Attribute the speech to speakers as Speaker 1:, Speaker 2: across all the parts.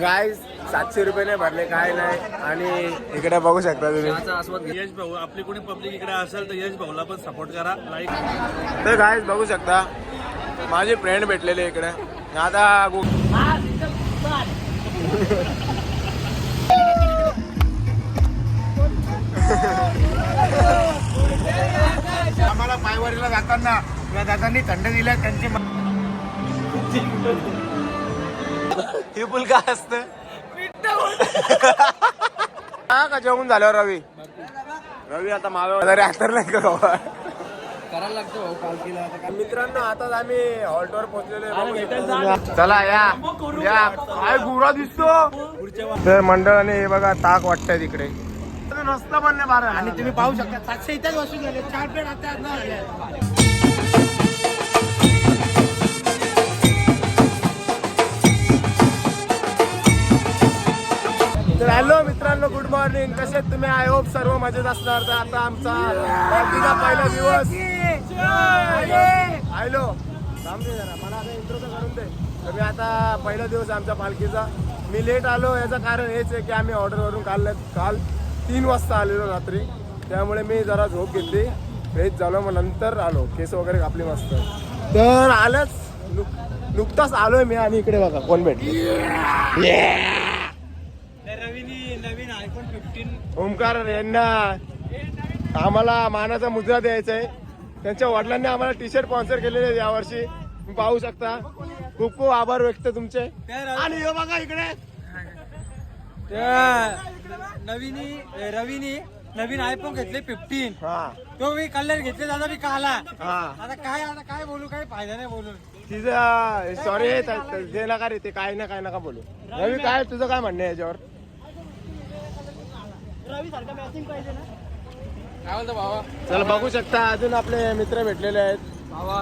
Speaker 1: काय सातशे रुपये नाही भरले काय नाही. आणि इकडे बघू शकता तुम्ही.
Speaker 2: यश भाऊ आपली कोणी पब्लिक इकडे असेल तर यश भाऊला पण सपोर्ट करा. लाईक
Speaker 1: तर काय बघू शकता माझे फ्रेंड भेटलेले इकडे. आता गु-
Speaker 3: आम्हाला पायवारीला जाताना या दादांनी थंड दिल्या त्यांची
Speaker 1: हे फुल काय असत. हा का जेवण झाल्यावर रवी? रवी आता मावे अत्तर नाही का?
Speaker 2: करायला लागतो भाऊ पालखीला
Speaker 1: मित्रांनो आता आम्ही हॉल्टवर पोहोचलेलो चला या. या. काय गुरा दिसतो. तर मंडळाने हे बघा ताक वाटतंय तिकडे. रस्ता पण नाही बारा.
Speaker 3: आणि तुम्ही पाहू शकता सातशे इथेच वसूल झाले चार प्लेट आता
Speaker 1: तर हॅलो मित्रांनो गुड मॉर्निंग कसे तुम्ही? आय होप सर्व मजेत असणार. तर आता आमचा पालखीचा पहिला दिवस. हॅलो. थांब दे जरा मला आता इंट्रो तर करून दे. तर मी आता पहिला दिवस आमच्या पालखीचा. मी लेट आलो याचं कारण हेच आहे की आम्ही ऑर्डरवरून काल काल तीन वाजता आलेलो रात्री. त्यामुळे मी जरा झोप घेतली. फ्रेश झालो मग नंतर आलो. केस वगैरे कापली मस्त. तर आलंच. नुक- नुकताच आलोय मी आणि इकडे बघा कोण भेटले
Speaker 2: रवीनी नवीन आयफोन फिफ्टीन
Speaker 1: ओमकार यांना आम्हाला मानाचा मुद्रा द्यायचा आहे. त्यांच्या वडिलांनी आम्हाला टी शर्ट स्पॉन्सर केलेले आहेत यावर्षी. तुम्ही पाहू शकता. खूप खूप आभार व्यक्त तुमचे. आणि हे बघा इकडे.
Speaker 2: नवीनी रवीनी नवीन आयफोन घेतले फिफ्टीन
Speaker 1: हा.
Speaker 2: तो मी कलर घेतले दादा मी काला.
Speaker 1: हा.
Speaker 2: आता काय आता काय बोलू काय फायदा नाही बोलून.
Speaker 1: तिचं सॉरी ते नका रे ते काय ना काय नका बोलू. रवी काय तुझं काय म्हणणं आहे याच्यावर?
Speaker 2: काय बोलतो भावा?
Speaker 1: चला बघू शकता अजून आपले मित्र भेटलेले आहेत.
Speaker 2: भावा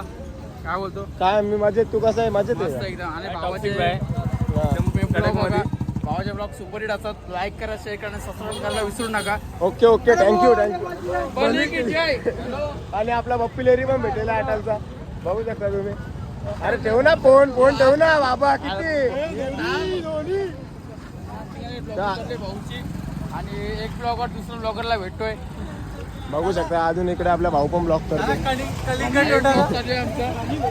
Speaker 2: काय बोलतो?
Speaker 1: काय मी मजेत तू कसं आहे? मजेत
Speaker 2: मस्त
Speaker 1: आहे
Speaker 2: एकदम. आणि भावाचे बघा. भावाचे ब्लॉग सुपर हिट असतात. लाईक करा शेअर करा सबस्क्राईब करायला विसरू नका.
Speaker 1: ओके ओके थँक्यू थँक्यू
Speaker 2: बोलली की जय.
Speaker 1: आणि आपला बप्पी लेरी पण भेटेला अटलचा. बघू शकता तुम्ही. अरे ठेव ना फोन फोन ठेव ना बाबा किती?
Speaker 2: भाऊची. आणि एक ब्लॉगर दुसऱ्या ब्लॉगरला भेटतोय.
Speaker 1: बघू शकता अजून इकडे आपला भाऊ पण ब्लॉक करतो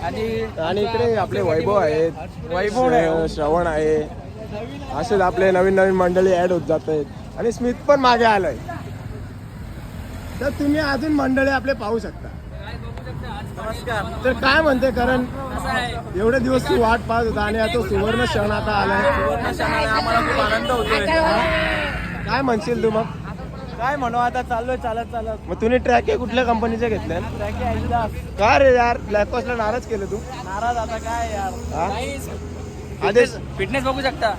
Speaker 2: आणि
Speaker 1: आणि इकडे आपले वैभव आहेत. वैभव श्रवण आहे. असेच आपले नवीन नवीन मंडळी ऍड होत जात आहेत आणि स्मित पण मागे आलाय. तर तुम्ही अजून मंडळी आपले पाहू शकता. तर काय म्हणते कारण? एवढे दिवस तू वाट पाहत होता आणि आता सुवर्ण क्षण आता आलाय.
Speaker 2: आम्हाला खूप आनंद होतोय.
Speaker 1: काय म्हणशील तू मग?
Speaker 2: काय म्हणू आता चाललोय चालत चालत.
Speaker 1: मग तुम्ही ट्रॅक कुठल्या कंपनीचे घेतले का रे यार? ब्लॅक ला नाराज केलं तू?
Speaker 2: नाराज आता काय यार?
Speaker 1: आदेश
Speaker 2: फिटनेस बघू शकता.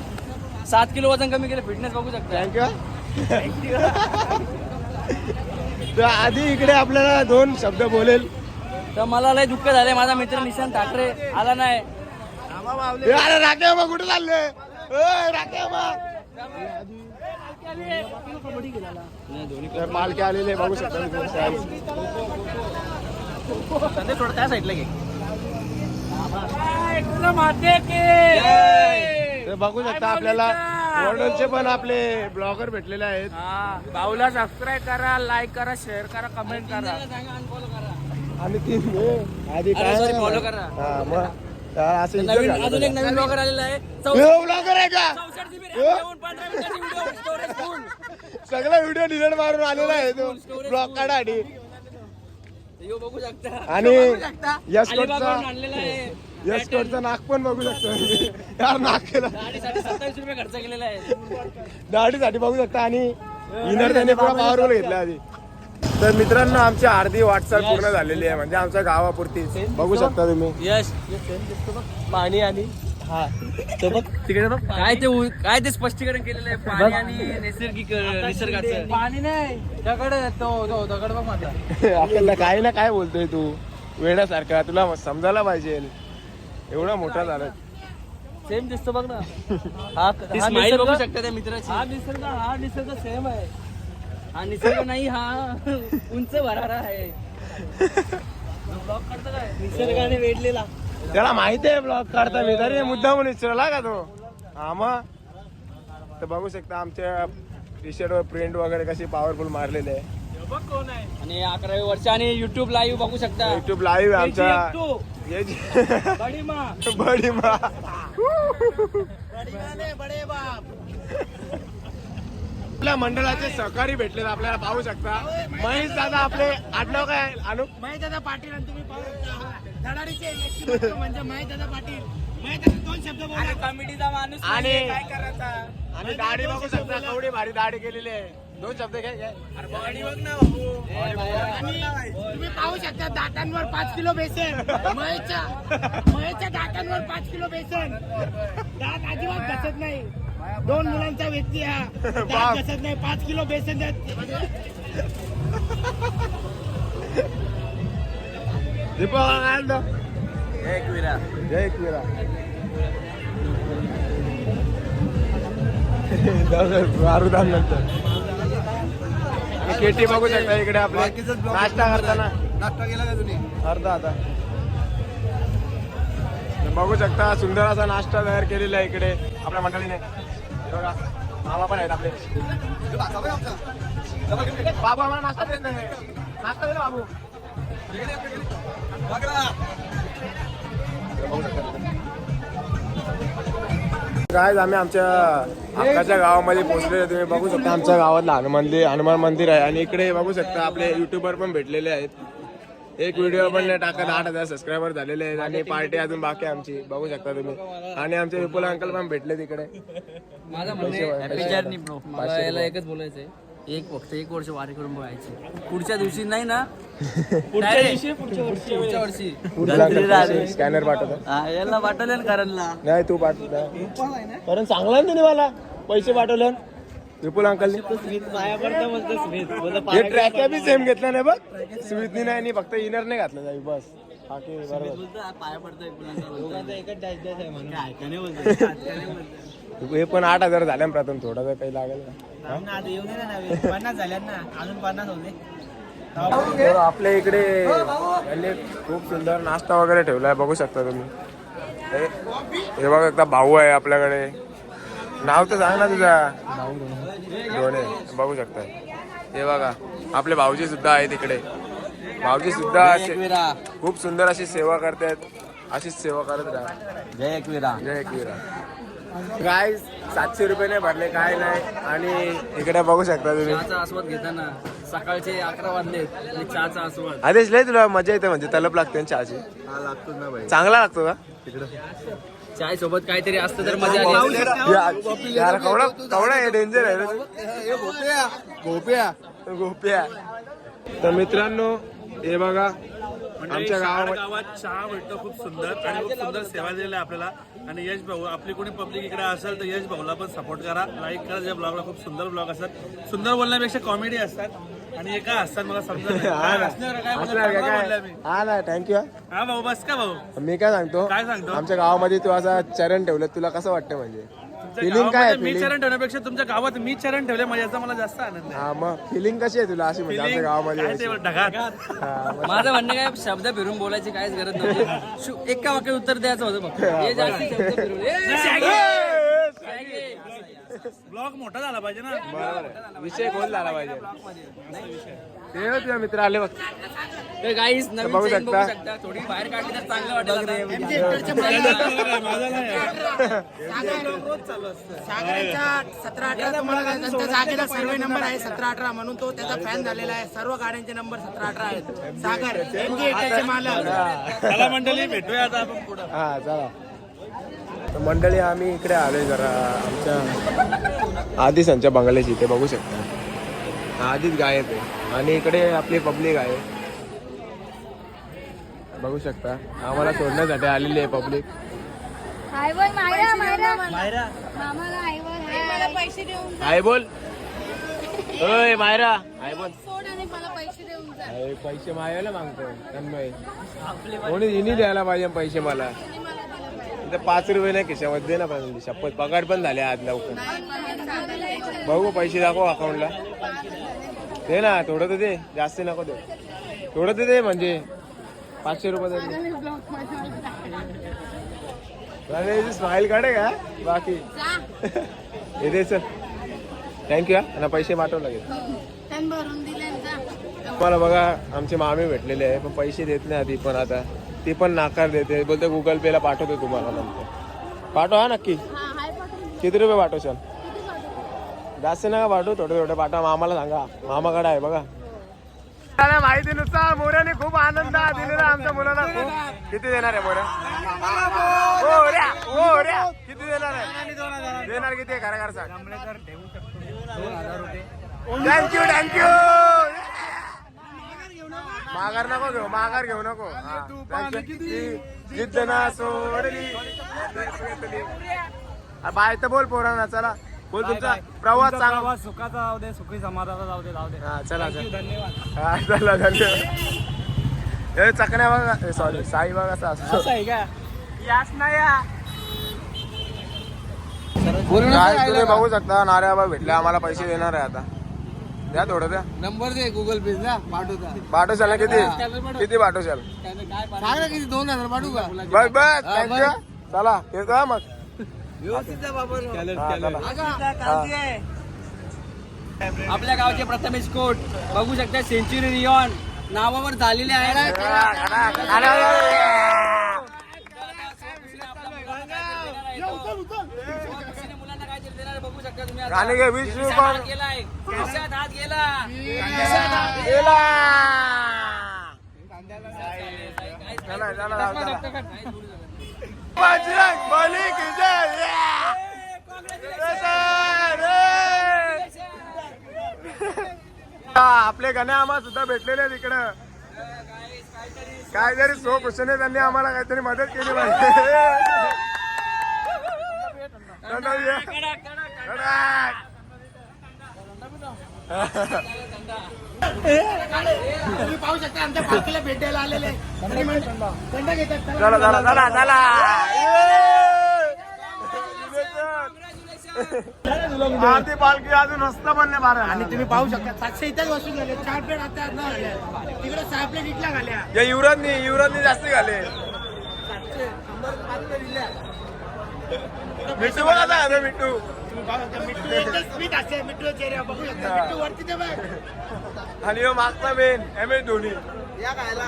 Speaker 2: सात किलो वजन कमी केलं फिटनेस बघू शकता.
Speaker 1: थँक्यू तर आधी इकडे आपल्याला दोन शब्द बोलेल.
Speaker 2: तर मला लय दुःख झालंय. माझा मित्र निशांत ठाकरे आला नाही.
Speaker 1: ए, अरे राखे मग कुठे चालले? ए, तर आलेले बघू शकता
Speaker 2: थोडं त्या साईडला घे.
Speaker 1: तर बघू शकता आपल्याला वडोलचे पण आपले ब्लॉगर भेटलेले आहेत.
Speaker 2: भाऊला सबस्क्राईब करा लाईक करा शेअर करा कमेंट करा.
Speaker 1: आणि तीन आधी काय
Speaker 2: follow करा.
Speaker 1: हा, मग असं
Speaker 2: नवीन अजून एक. नवीन ब्लॉगर आलेला आहे
Speaker 1: ब्लॉगर आहे का
Speaker 2: चौसष्ट GB? RAM घेऊन पंधरा मिनिटाची video storage full.
Speaker 1: सगळा व्हिडिओ डिलीट मारून आलेला आहे तो ब्लॉक काढा आणि
Speaker 2: यो बघू शकता
Speaker 1: आणि
Speaker 2: यो बघू शकता.
Speaker 1: यश
Speaker 2: अलिबागवरून
Speaker 1: कोटचा
Speaker 2: आणलेला आहे
Speaker 1: यश नाक पण बघू शकतो. यार नाक केलं
Speaker 2: दाढीसाठी सत्तावीस रुपये खर्च केलेला आहे
Speaker 1: दाढीसाठी बघू शकता आणि इनर त्याने पुरा पॉवरफुल घेतला आधी तर मित्रांनो आमची अर्धी वाटचाल पूर्ण झालेली आहे. म्हणजे आमच्या गावापुरती. बघू शकता तुम्ही.
Speaker 2: यश पाणी आणि हा. तो बघ तिकडे बघ. काय ते उ- काय ते स्पष्टीकरण केलेलं आहे? पाणी आणि नैसर्गिक निसर्गाचं. पाणी नाही. दगड तो तो दगड बघ माझा.
Speaker 1: आपल्याला काही ना काय बोलतोय तू. वेड्यासारखा. तुला समजायला पाहिजे. एवढा मोठा झाला.
Speaker 2: सेम दिसतो बघ ना. हा स्माईल बघू शकता त्या मित्राची. हा निसर्ग हा निसर्ग सेम आहे. हा निसर्ग नाही हा उंच भरारा आहे. निसर्गाने वेढलेला.
Speaker 1: त्याला माहिती आहे ब्लॉग काढता मी. तरी मुद्दा म्हणून विचारला का तो? हा मग? तर बघू शकता आमच्या टी शर्टवर प्रिंट वगैरे कशी पॉवरफुल मारलेली आहे.
Speaker 2: आणि अकरावी वर्ष आणि युट्यूब लाईव्ह बघू शकता.
Speaker 1: युट्यूब लाईव्ह आमच्या.
Speaker 2: KGF2.
Speaker 1: हे जे-
Speaker 2: बडी मा.
Speaker 1: बडी मा आपल्या मंडळाचे सहकारी भेटलेत आपल्याला पाहू शकता. महेश दादा आपले आडनाव काय अनु?
Speaker 3: महेश दादा पाटील आणि तुम्ही पाहू शकता. धडाडीचे व्यक्तिमत्व म्हणजे महेश दादा पाटील. महेश दादा दोन शब्द बोला.
Speaker 2: कॉमेडीचा माणूस
Speaker 1: आणि
Speaker 3: काय करायचा?
Speaker 1: आणि दाढी बघू शकता केवढी भारी दाढी केलेली आहे. दोन शब्द काय काय
Speaker 3: आणि तुम्ही पाहू शकता दातांवर पाच किलो बेसन. महेशच्या महेशच्या दातांवर पाच किलो बेसन. दात अजिबात घसत नाही. दोन मुलांचा व्यक्ती हा. दात घसत नाही पाच किलो बेसन
Speaker 1: जय नंतर. आणि केटी बघू शकता इकडे आपले. नाश्ता करताना.
Speaker 3: नाश्ता केला का तुम्ही?
Speaker 1: अर्धा आता बघू शकता सुंदर असा नाश्ता तयार केलेला आहे इकडे. आपल्या मंडळीने. हे पण आहेत आपले. बाबू आम्हाला नाश्ता देत नाही. नाश्ता बाबू. काय आम्ही आमच्या हक्काच्या गावामध्ये पोहोचले तुम्ही बघू शकता आमच्या गावातलं हनुमान मंदिर हनुमान मंदिर आहे. आणि इकडे बघू शकता आपले युट्यूबर पण भेटलेले आहेत. एक व्हिडिओ पण नाही टाकत आठ हजार सबस्क्रायबर झालेले आहेत आणि पार्टी अजून बाकी आहे आमची बघू शकता तुम्ही. आणि आमचे विपुल अंकल पण भेटले तिकडे.
Speaker 2: माझा म्हणणे हॅपी जर्नी ब्रो मला याला एकच बोलायचं आहे एक फक्त एक वर्ष वारी करून बघायची. पुढच्या दिवशी नाही ना? पुढच्या दिवशी पुढच्या वर्षी.
Speaker 1: स्कॅनर पाठवतो.
Speaker 2: हा, याला वाटलं ना करणला.
Speaker 1: नाही तू पाठवला कारण चांगला ना मला. पैसे पाठवले विपुल अंकल हे ट्रॅक बी सेम घेतला नाही बघ. स्मितनी नाही फक्त इनर नाही घातलं जाईल बस. हे पण आठ हजार झाले ना प्रथम थोडं काही लागेल ना.
Speaker 3: पन्नास झाल्यात ना अजून पन्नास होते.
Speaker 1: तर आपल्या इकडे खूप सुंदर नाश्ता वगैरे ठेवलाय बघू शकता तुम्ही. हे- हे बघा एकदा भाऊ आहे आपल्याकडे. नाव तर सांग ना तुझा. दोन्ही. बघू शकता. हे बघा आपले भाऊजी सुद्धा आहेत इकडे. भाऊजी सुद्धा खूप सुंदर अशी सेवा करतात. अशीच सेवा करत राहा.
Speaker 2: जय एकविरा.
Speaker 1: जय एकविरा. काय सातशे रुपये नाही भरले काय नाही. आणि इकडे बघू शकता तुम्ही.
Speaker 2: चहाचा आस्वाद घेताना सकाळचे अकरा वाजले आणि चहाचा आस्वाद.
Speaker 1: आदेश लय तुला मजा येते म्हणजे तलप लागते ना चहाची. चांगला लागतो का?
Speaker 2: चाय सोबत काहीतरी असतं तर मजा आली. असती.
Speaker 1: या- यार कवडा कवडा आहे? डेंजर आहे रे. गोप्या. गोप्या. तर मित्रांनो हे बघा आमच्या गावामध्ये
Speaker 4: गावात चहा भेटतो खूप सुंदर आणि खूप सुंदर सेवा दिलेली आहे आपल्याला. आणि यश भाऊ आपली कोणी पब्लिक इकडे असेल तर यश भाऊला पण सपोर्ट करा. लाईक करा या ब्लॉगला खूप सुंदर ब्लॉग असतात सुंदर बोलण्यापेक्षा कॉमेडी असतात. आणि मला समजा नाही. काय चांगलं मी.
Speaker 1: हा ना थँक्यू
Speaker 4: हा भाऊ बस का भाऊ?
Speaker 1: मी काय सांगतो?
Speaker 4: काय सांगतो?
Speaker 1: आमच्या गावामध्ये तू असा चरण ठेवलं तुला कसं वाटतं म्हणजे?
Speaker 4: तुमच्या
Speaker 1: फिलिंग काय
Speaker 4: गावामध्ये मी
Speaker 1: फिलिंग
Speaker 4: चरण ठेवण्यापेक्षा तुमच्या गावात मी चरण ठेवले म्हणजे याचा मला जास्त आनंद आहे.
Speaker 1: हा मग फिलिंग कशी आहे तुला अशी म्हणजे आमच्या गावामध्ये
Speaker 4: काय
Speaker 1: अशी?
Speaker 4: ते ढगात.
Speaker 1: हा, मग
Speaker 2: माझं म्हणणं काय शब्द फिरून बोलायची काहीच गरज नव्हती. शु- एका वाक्यात उत्तर द्यायचं होतं हे जास्ती शब्द फिरून. ए,
Speaker 4: ब्लॉग मोठा झाला पाहिजे ना.
Speaker 1: बरोबर. विषय खोल झाला पाहिजे. ते हो तुझे मित्र आले बघ.
Speaker 2: तर गाईस नवीन
Speaker 1: बघू शकता.
Speaker 2: शकता. थोडी बाहेर काढली तर चांगलं
Speaker 3: सागराच्या सतरा अठरा तुम्हाला काय त्यांच्या जागेला सर्वे नंबर आहे सतरा अठरा म्हणून तो त्याचा फॅन झालेला आहे. सर्व गाड्यांचे नंबर सतरा अठरा आहेत. सागर एमजी त्याचे मालक.
Speaker 4: चला मंडळी भेटूया आता आपण पुढं.
Speaker 1: हा चला. तर मंडळी आम्ही इकडे आलोय जरा आमच्या आदिसांच्या बंगल्याची इथे बघू शकता. आधीच गायब आहे. आणि इकडे आपली पब्लिक आहे. बघू शकता. आम्हाला सोडण्यासाठी आलेली आहे पब्लिक.
Speaker 5: हाय बोल मायरा मायरा. मामाला हाय बोल हाय मला पैसे देऊन जा.
Speaker 1: हाय बोल. ओय मायरा. हाय बोल.
Speaker 5: सोड आणि मला पैसे देऊन जा.
Speaker 1: अरे पैसे मायाला मागतो तन्मय. कोणी हिनी द्यायला पाहिजे पैसे मला
Speaker 5: आणि मला दिलं पाहिजे
Speaker 1: इथे पाच रुपये नाही खिशामध्ये दे ना पण शपथ पगार पण झाले आज लवकर. बघू पैसे दाखव अकाउंटला दे ना थोडं तर दे. जास्त नको दे थोडं तर दे म्हणजे. पाचशे रुपये तरी स्माइल काढे का? बाकी. येते चल. थँक्यू हा. आणि पैसे पाठव लागेल मला बघा आमचे मामी भेटलेले आहे पण पैसे देत नाही आधी पण आता. ती पण नाकार देते. बोलते गुगल पेला पाठवतो तुम्हाला नंतर. पाठव हा नक्की.
Speaker 5: हा
Speaker 1: किती रुपये पाठवशाल? जास्त नका पाठवू थोडे थोडे पाठवा. मामाला सांगा. मामाकडे आहे बघा. त्याला माहितीनुसार मोऱ्याने खूप आनंद दिलेला आमच्या मुलाला खूप. किती देणार आहे मोऱ्या? मोऱ्या मोऱ्या. किती देणार आहे? देणार किती आहे? खरं खरं सांग. थँक्यू थँक्यू माघार नको घेऊ माघार घेऊ नको. जिद्द ना सोडली. बाय तर बोल पोरांना चला. बोल तुमचा प्रवास सांग
Speaker 2: सुखाचा जाऊ दे सुखी समाजाचा जाऊ दे जाऊ दे.
Speaker 1: हा चला चला. हा चला धन्यवाद. हे चकण्या बघा. सॉरी साई बघा असा असतो
Speaker 2: आहे का?
Speaker 1: यास नाही तुम्ही बघू शकता नाऱ्या बाबा भेटले आम्हाला पैसे देणार आहे आता. द्या थोडं द्या.
Speaker 2: नंबर दे गुगल पे ना पाठवता.
Speaker 1: पाठवशाल किती? किती पाठवशाल?
Speaker 2: सांग ना किती? दोन हजार पाठवू का?
Speaker 1: बस बस थँक्यू चला येतो हा मग.
Speaker 2: व्यवस्थित जा बाबा
Speaker 1: हा, चला.
Speaker 2: आपल्या गावचे प्रथमेश कोट बघू शकता सेंचुरी रिऑन नावावर झालेले आहे ना
Speaker 1: अरे, अरे, अरे.
Speaker 2: मुलांना काय
Speaker 1: गाणे घे वीस रुपये
Speaker 2: हात गेलाय. खिशात हात गेला. खिशात हात गेला.
Speaker 1: गेला. चला, चला, चला. बजरंग बली की जय. हा, आपले गणे आम्हाला सुद्धा भेटलेले आहेत इकडं. काहीतरी सो कुशने त्यांनी आम्हाला काहीतरी मदत केली पाहिजे.
Speaker 3: तुम्ही पाहू शकता आमच्या पालखीला भेटायला आलेले तरी म्हणतात, दंड घेतात
Speaker 1: चला चला चला चला. आरती पालखी अजून हस्त नाही मारा
Speaker 3: आणि तुम्ही पाहू शकता सातशे इथेच वसूल झाले. चार प्लेट आता आता झाल्या तिकडे सहा प्लेट इथल्या झाल्या
Speaker 1: या युवराजनी युवराजनी जास्त घाले. मिठू बघा आता आता मिठू
Speaker 3: चेहऱ्या बघू शकता. मिठ्ठू वरती ते बघ.
Speaker 1: आणि ह्यो मागचा मेन एम एस धोनी.
Speaker 3: या खायला.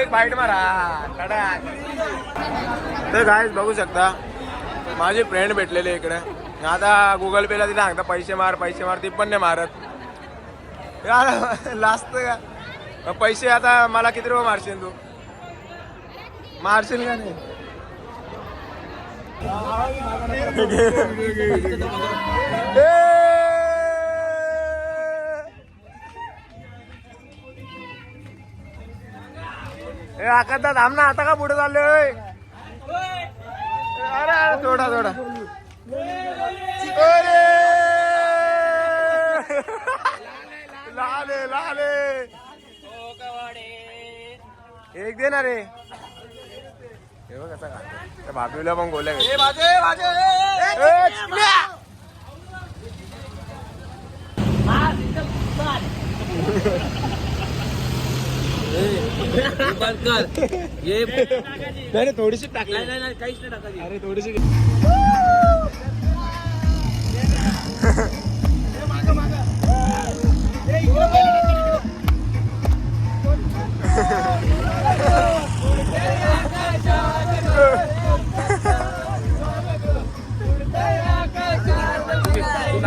Speaker 1: एक बाईट मारा. कडा तर गायच बघू शकता माझे फ्रेंड भेटलेले इकडे. आता गुगल पेला तिला सांगता पैसे मार पैसे मार ती पण नाही मारत. यार लास्ट का पैसे आता मला किती रुपये मारशील तू? मारशील का नाही? ए आकांता थांब ना आता का पुढे चाललोय अरे अरे थोडा थोडा अरे! लाले लाले. एक दे ना रे हे बघ कसा खातो. त्या भाभीला पण गोल्या नाही थोडीशी टाकली.
Speaker 2: नाही नाही नाही, काहीच नाही टाकायची
Speaker 1: अरे थोडीशी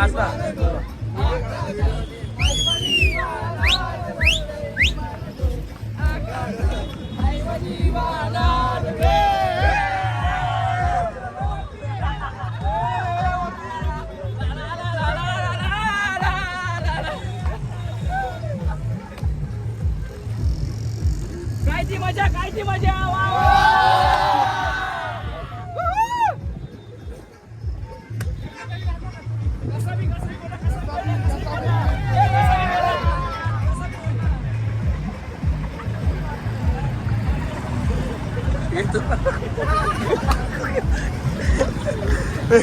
Speaker 1: तू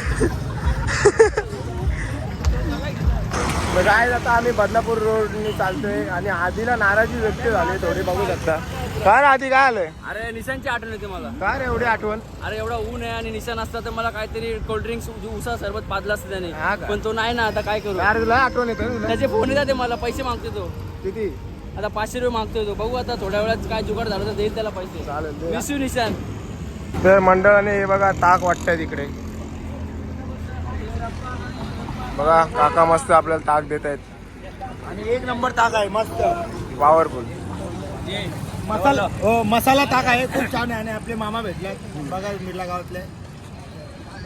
Speaker 1: काय आता आम्ही बदनापूर रोडनी चालतोय आणि आधीला नाराजी व्यक्त झाली थोडी बघू शकता. काय आधी काय आलंय?
Speaker 2: अरे निशांची आठवण येते मला.
Speaker 1: काय रे एवढी आठवण?
Speaker 2: अरे एवढा ऊन आहे आणि निशाण असता तर मला काहीतरी कोल्ड्रिंक्स उसा सरबत पाजला असतं
Speaker 1: हा
Speaker 2: त्याने
Speaker 1: का?
Speaker 2: पण तो नाही ना आता काय करू?
Speaker 1: काय रे तुला आठवण येतं ना तुला.
Speaker 2: त्याचे फोन येतात ते मला पैसे मागतो तो.
Speaker 1: किती?
Speaker 2: आता पाचशे रुपये मागतोय तो. बघू आता थोड्या वेळात काय जुगाड झालं तर देईल त्याला पैसे.
Speaker 1: चालेल दे.
Speaker 2: मिस निशान.
Speaker 1: तर मंडळाने हे बघा ताक वाटतंय तिकडे. बघा काका मस्त आपल्याला ताक देत आहेत.
Speaker 3: आणि एक नंबर ताक आहे मस्त.
Speaker 1: पॉवरफुल
Speaker 3: मसाला हो मसाला ताक आहे खूप छान आहे. आणि आपले मामा भेटले बघा मिरला गावातले.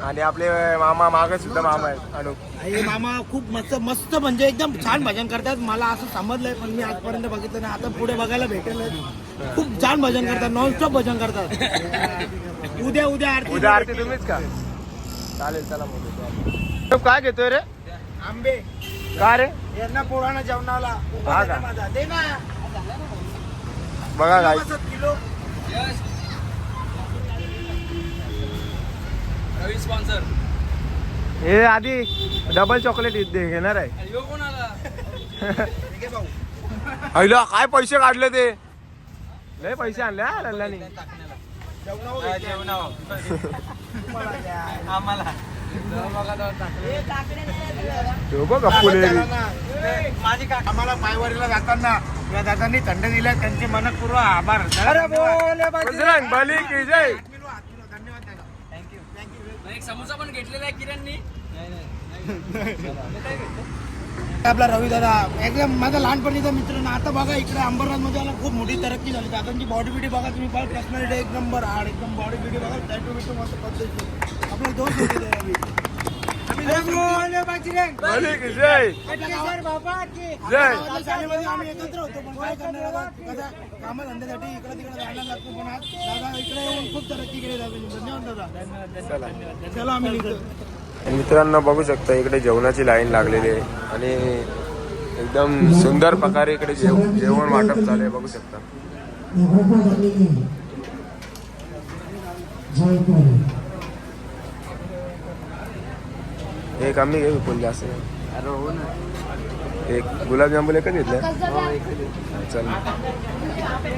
Speaker 1: आणि आपले मामा मागे सुद्धा मामा आहेत अनु.
Speaker 3: हे मामा खूप मस्त मस्त म्हणजे एकदम छान भजन करतात. मला असं समजलंय पण मी आजपर्यंत बघितलं नाही. आता पुढे बघायला भेटेल. खूप छान भजन करतात नॉनस्टॉप भजन करतात. उद्या उद्या आरती
Speaker 1: उद्या आरती तुम्हीच का? चालेल चला मग. काय घेतोय रे?
Speaker 3: आंबे.
Speaker 1: का रे?
Speaker 3: यांना पोरांना जेवणाला
Speaker 1: हा का?
Speaker 3: माझा. दे ना.
Speaker 1: बघा काय
Speaker 3: पाच किलो.
Speaker 2: रवी स्पॉन्सर
Speaker 1: हे आधी डबल चॉकलेट इथे घेणार आहे.
Speaker 2: यो कोण आला
Speaker 1: अहिला काय पैसे काढले ते? लय पैसे आणले हा लल्लानी तो बघ अप्पुलेरी.
Speaker 3: आम्हाला पायवारीला जाताना या दादांनी थंड दिल्या त्यांचे मनपूर्व आभार.
Speaker 1: बजरंग बली की जय.
Speaker 2: एक समोसा पण घेतलेला आहे किरणनी?
Speaker 3: आपला रवी दादा एकदम माझा लहानपणीचा मित्र ना आता बघा इकडे अंबरनाथमध्ये आला खूप मोठी तरक्की झाली. दादांची बॉडी बिडी बघा तुम्ही पर्सनॅलिटी एक नंबर हाड एकदम बॉडी बिडी बघा टॅटू बिटू मस्त पद्धती आपले दोस्त होते ते रवी. आम्ही दोस्त होते.
Speaker 1: बली की जय. जय.
Speaker 3: शाळेमध्ये आम्ही एकत्र होतो पण काय करणार आता कसं कामधंद्यासाठी इकडे तिकडे जायला लागतो पण आज दादा इकडे येऊन खूप तरक्की केली दादा धन्यवाद दादा.
Speaker 1: चला.
Speaker 3: चला आम्ही निघतो.
Speaker 1: मित्रांनो बघू शकता इकडे जेवणाची लाईन लागलेली आहे आणि एकदम सुंदर प्रकारे इकडे जेव जेवण वाटप चालू आहे बघू शकता. एक आम्ही घेऊ कोण जास्त नाही.
Speaker 2: अरे हो ना.
Speaker 1: एक गुलाबजामुन एकच घेतलं. चल.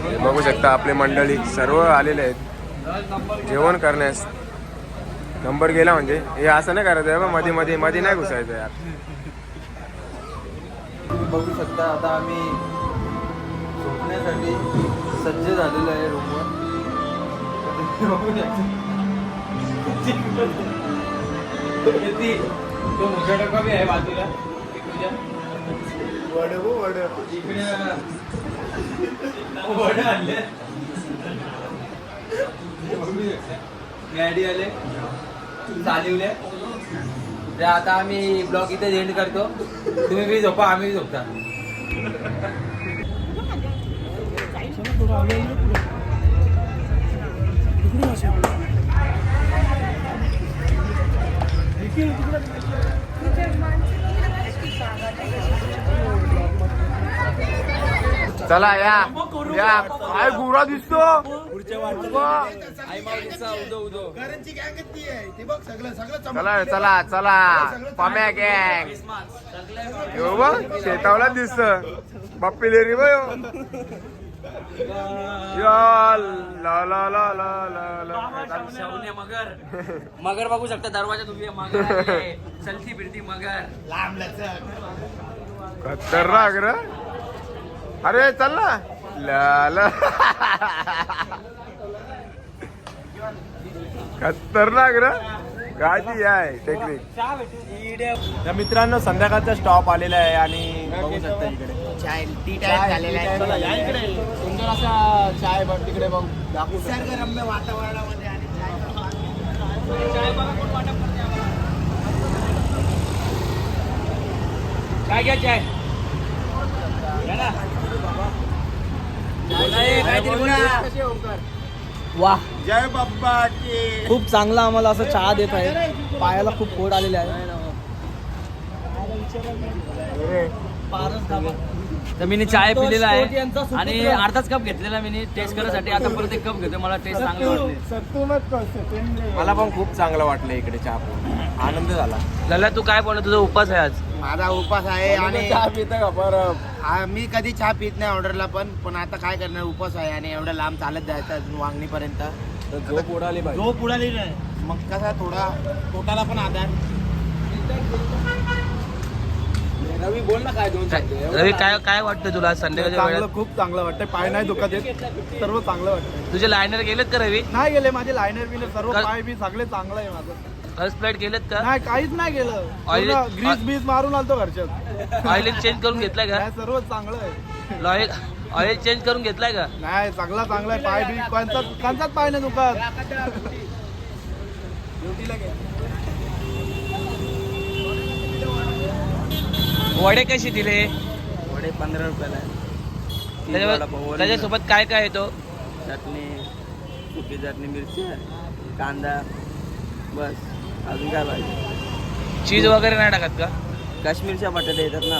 Speaker 1: हे बघू शकता आपले मंडळी सर्व आलेले आहेत. जेवण करण्यास. नंबर गेला म्हणजे. हे असं नाही करायचं आहे मध्ये मध्ये मध्ये नाही घुसायचं यार.
Speaker 2: बघू शकता आता आम्ही झोपण्यासाठी सज्ज झालेलो आहे रूमवर किती? तो मोठा डब्बा बी आहे बाजूला. एक तुझ्या. इकडे वडे आणले. गाडी आले. चालवले. तर आता आम्ही ब्लॉग इथे एंड करतो. तुम्ही बी झोपा आम्ही झोपता.
Speaker 1: चला या. या. काय गुरा दिसतो? चला चला चला. पम्या गँग यो बघ शेतावला दिसत. बाप्पी लेरी बघ या. ला ला ला ला ला ला.
Speaker 2: शाहूने मगर. मगर बघू शकता दरवाजात उभी आहे मगर. चलती फिरती मगर.
Speaker 1: खतरनाक र. अरे चल ना. ला ला. खतरनाक र. काय ती आहे टेक्निक तर मित्रांनो संध्याकाळचा स्टॉप आलेला आहे आणि बघू शकता इकडे.
Speaker 3: चाय टी टाइम झालेला आहे.
Speaker 1: इकडे सुंदर असा चाय बघ तिकडे बघ. दाखवू.
Speaker 3: निसर्गरम्य वातावरणामध्ये आणि चाय
Speaker 2: काय घ्या चाय. घ्या ना. बोला ए, काहीतरी बोला. वा.
Speaker 1: जय बाप्पा
Speaker 2: खूप चांगला आम्हाला असं चहा देत आहे. पायाला खूप पोट आलेले आहे. धाबा तर मी चाय पिलेला आहे. आणि अर्धाच कप घेतलेला मी टेस्ट करण्यासाठी आता परत एक कप घेतो मला टेस्ट चांगली वाटली.
Speaker 1: मला पण खूप चांगलं वाटलं इकडे चहा पिऊन. आनंद झाला.
Speaker 2: लला तू काय बोलत तुझा उपास आहे आज.
Speaker 3: माझा उपास आहे आणि
Speaker 1: चहा पिता का?
Speaker 3: मी कधी चहा पित नाही ऑर्डरला पण पण आता काय करणार? उपास आहे आणि एवढ्या लांब चालत जायचं अजून वांगणीपर्यंत.
Speaker 1: तर झोप उडाली
Speaker 3: झोप उडाली नाही. मग कसा थोडा पोटाला पण आधार.
Speaker 1: रवी बोल ना काय दोन शब्द.
Speaker 2: रवी काय? काय वाटतं तुला संध्याकाळच्या
Speaker 1: चांगलं
Speaker 2: वेळेत?
Speaker 1: खूप चांगलं वाटतं पाय नाही दुखत सर्व चांगलं वाटतं
Speaker 2: तुझे लायनर गेलेत का रवी?
Speaker 1: नाही गेले माझे लायनर बिनर सर्व
Speaker 2: का-
Speaker 1: पाय बी सगळे चांगलं आहे माझं.
Speaker 2: फर्स्ट फ्लाईट गेलेत का?
Speaker 1: नाही काहीच नाही गेलं.
Speaker 2: Oil-
Speaker 1: पूर्ण ग्रीस बीस मारून आलतो घरच्यात.
Speaker 2: ऑइल चेंज करून घेतलाय का?
Speaker 1: नाही सर्व चांगलं आहे.
Speaker 2: ऑइल ऑइल चेंज करून घेतलाय का?
Speaker 1: नाही चांगला चांगला आहे. पाय बी कोणताच कोणताच पाय नाही दुखत.
Speaker 2: वडे कसे दिले?
Speaker 6: वडे पंधरा रुपयाला
Speaker 2: त्याच्यासोबत काय काय येतो?
Speaker 6: चटणी सुकी चटणी मिरची कांदा बस. अजून काय पाहिजे?
Speaker 2: चीज वगैरे नाही टाकत का?
Speaker 6: काश्मीरच्या बटाटे येतात ना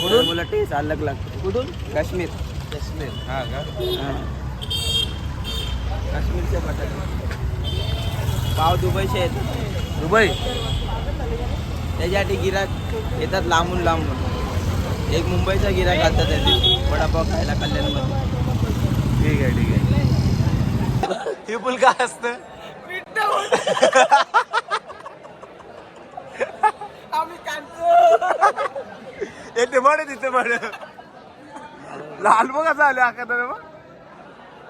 Speaker 6: कुठून? मला टेस्ट अलग लागतो. कुठून? काश्मीर.
Speaker 2: काश्मीर. हा का?
Speaker 6: हां. काश्मीरच्या बटाटे. पाव दुबईचे येतात
Speaker 2: दुबई?
Speaker 6: त्याच्यासाठी गिराक येतात लांबून लांबून. एक मुंबईचा गिराक घालतात त्याचे वडापाव खायला कल्याणमध्ये.
Speaker 2: ठीक आहे ठीक आहे.
Speaker 1: हे फुल काय असतं येते म्हणे तिथे म्हणे. लाल बघ असं आले आकादाने मग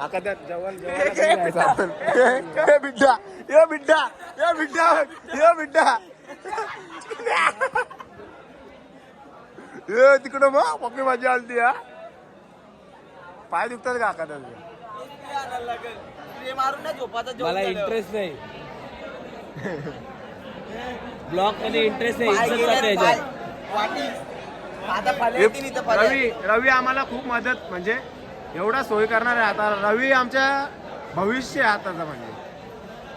Speaker 1: आकादात जायचं आपण? ए बिड्डा ए बिड्डा ए बिड्डा ए बिड्डा ए तिकडं मग पप्पी माझी आलती हा. पाय दुखतात का आकादाचे
Speaker 2: मला इंटरेस्ट नाही. ब्लॉगमध्ये इंटरेस्ट नाही.
Speaker 1: रवी रवी आम्हाला खूप मदत म्हणजे एवढा सोय करणार आहे आता. रवी आमच्या भविष्य आहे आताचा म्हणजे.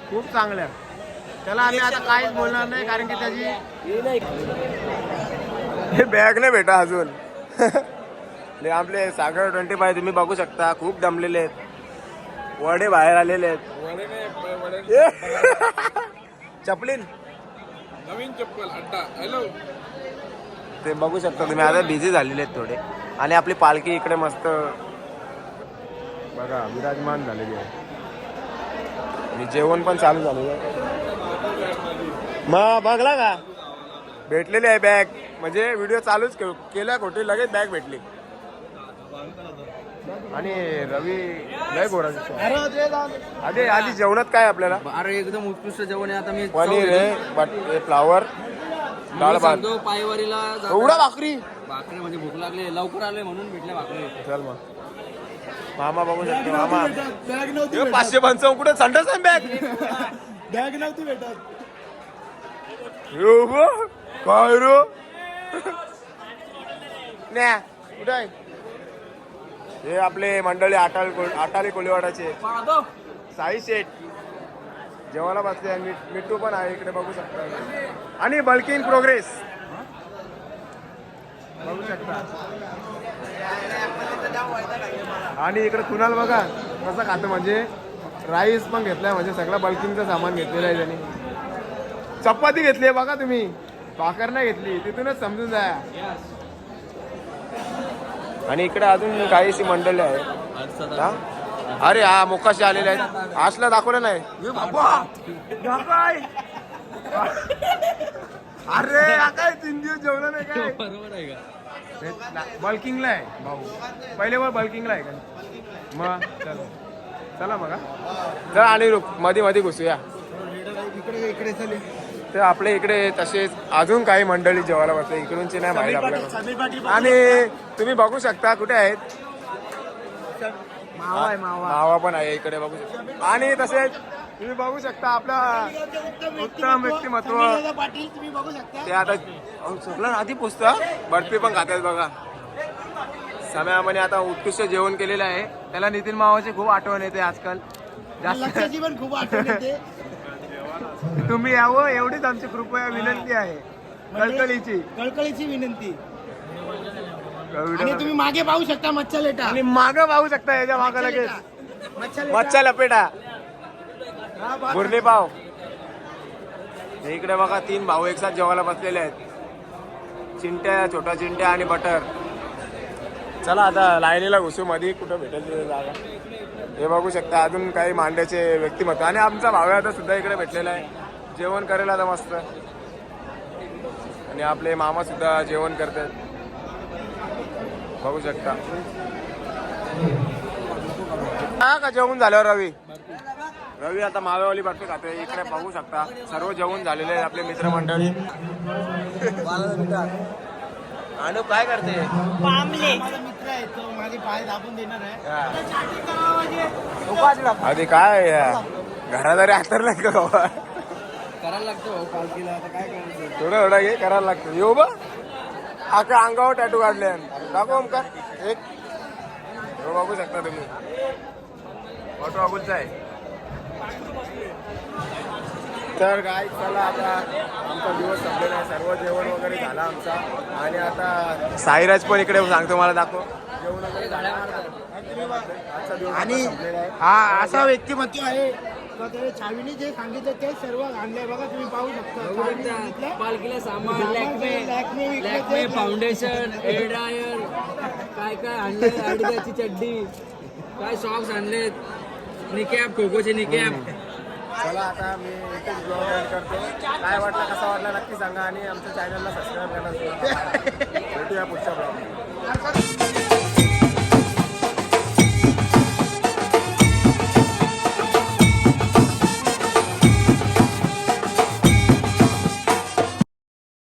Speaker 1: खूप चांगलं आहे त्याला आम्ही आता काहीच बोलणार नाही कारण की त्याची हे बॅग नाही भेटा अजून. ले आपले सागर ट्वेंटी फाय तुम्ही बघू शकता खूप दमलेले आहेत. वडे बाहेर आलेले आहेत! चपलीन?
Speaker 4: नवीन चप्पल अड्डा. हॅलो
Speaker 1: ते बघू शकता तुम्ही आता बिझी झालेले आहेत थोडे. आणि आपली पालखी इकडे मस्त बघा विराजमान झालेली आहे. आणि जेवण पण चालू झालेलं आहे मग बघला का? भेटलेली आहे बॅग म्हणजे व्हिडिओ चालूच केल्या खोटी लगेच बॅग भेटली. आणि रवी लय गोरा दिसतो. आधी आधी जेवणात काय आपल्याला?
Speaker 2: अरे एकदम उत्कृष्ट जेवण आहे. आता मी
Speaker 1: पनीर आहे बट फ्लावर डाळ भात.
Speaker 2: पायवारीला
Speaker 1: एवढा भाकरी?
Speaker 2: भाकरी म्हणजे भूक लागली लवकर आले म्हणून भेटल्या भाकरी.
Speaker 1: चल मग. मामा बघू शकतो मामा.
Speaker 3: बॅग नव्हती
Speaker 1: हे पाचशे पंचावन्न कुठे संडास आहे बॅग
Speaker 3: बॅग नव्हती भेटत.
Speaker 1: काय रो? न्या कुठे आहे? हे आपले मंडळी आटाल आटाली कोळीवाडाचे साई शेठ. जेवायला बसले आणि मिठ- मिठू पण आहे इकडे बघू शकता. आणि बल्किंग प्रोग्रेस. बघू शकता. आणि इकडे कुणाल बघा कसं खातं म्हणजे राईस पण घेतलाय म्हणजे सगळं बल्किंगचं सामान घेतलेलं आहे त्यांनी. चपाती घेतली आहे बघा तुम्ही. भाकर नाही घेतली तिथूनच समजून जा आणि इकडे अजून काहीशी मंडळी आहे हा? अरे हा मोकाशी आलेले आहेत. आशला दाखवलं नाही? अरे काय तीन दिवस जेवलं नाही काय?
Speaker 2: बरोबर आहे का?
Speaker 1: बल्किंगला आहे भाऊ. पहिले वर बल्किंगला आहे का? मग चला. चला मग. चला आणि रुकमध्ये मध्ये घुसूया.
Speaker 3: इकडे इकडे चालेल
Speaker 1: तर आपल्या इकडे तसेच अजून काही मंडळी जेवायला बसले इकडूनची नाही माहिती आपल्याला आणि तुम्ही बघू शकता कुठे आहेत?
Speaker 3: मावा आहे मावा.
Speaker 1: मावा पण आहे इकडे बघू शकता. आणि तसेच तुम्ही बघू शकता आपला उत्तम व्यक्तिमत्व. ते आता ना आधी पुसतं. बर्फी पण खातात बघा. समयामध्ये आता उत्कृष्ट जेवण केलेलं आहे. त्याला नितीन मावाची खूप आठवण येते आजकाल. जास्त.
Speaker 3: पण खूप आठवण येते.
Speaker 1: तुम्ही यावं एवढीच आमची कृपया विनंती आहे. कळकळीची.
Speaker 3: कळकळीची विनंती. आणि तुम्ही मागे पाहू शकता मच्छा लेटा
Speaker 1: आणि माग पाहू शकता याच्या माग लगेच.
Speaker 3: मच्छा
Speaker 1: लपेटा. बुर्ली पाव हे इकडे बघा तीन भाऊ एकसाथ जेवायला बसलेले आहेत. चिंट्या छोटा चिंट्या आणि बटर. चला आता लाईनीला घुसू मध्ये कुठं भेटेल जागा? हे बघू शकता अजून काही मांड्याचे व्यक्तिमत्व. आणि आमचा भाऊ आता सुद्धा इकडे भेटलेला आहे. जेवण करेल आता मस्त. आणि आपले मामा सुद्धा जेवण करतात. बघू शकता. हा का जेवण झाल्यावर रवी? रवी आता मावेवाली बर्फी खातोय इकडे बघू शकता. सर्व जेवण झालेले आहेत आपले मित्रमंडळी. अनु काय करते?
Speaker 3: माझा मित्र आहे तो माझे पाय दाबून देणार आहे.
Speaker 1: आधी काय? घरादारी हातरलाय का बाबा?
Speaker 2: करायला लागतं भाऊ पालखीला आता काय करायचं?
Speaker 1: थोडं थोडं हे करायला लागतं. येऊ बा. अख्या अंगावर टॅटू काढले. दाखव का एक. बघू शकता तुम्ही. ऑटो अबुलचा आहे. तर काय चला आता आमचा दिवस संपलेला आहे. सर्व जेवण वगैरे झाला आमचा. आणि आता साईराज पण इकडे सांगतो मला दाखव. जेवण वगैरे झालं. आजचा दिवस
Speaker 3: आणि
Speaker 1: संपलेला आहे.
Speaker 3: हा असा व्यक्तिमत्व आहे. का ते छावीने जे सांगितलं ते सर्व आणलंय. बघा तुम्ही पाहू शकता.
Speaker 2: पालखीला सामान लॅक्मे फाउंडेशन हेअर ड्रायर काय काय आणले अडीदाची चड्डी. काय सॉक्स आणलेत? निकॅप कोकोचे निकॅप
Speaker 1: चला आता मी एकच ब्लॉग एंड करतो. काय वाटलं कसा वाटला नक्की सांगा आणि आमच्या चॅनलला सबस्क्राईब करा. भेटूया पुढच्या ब्लॉग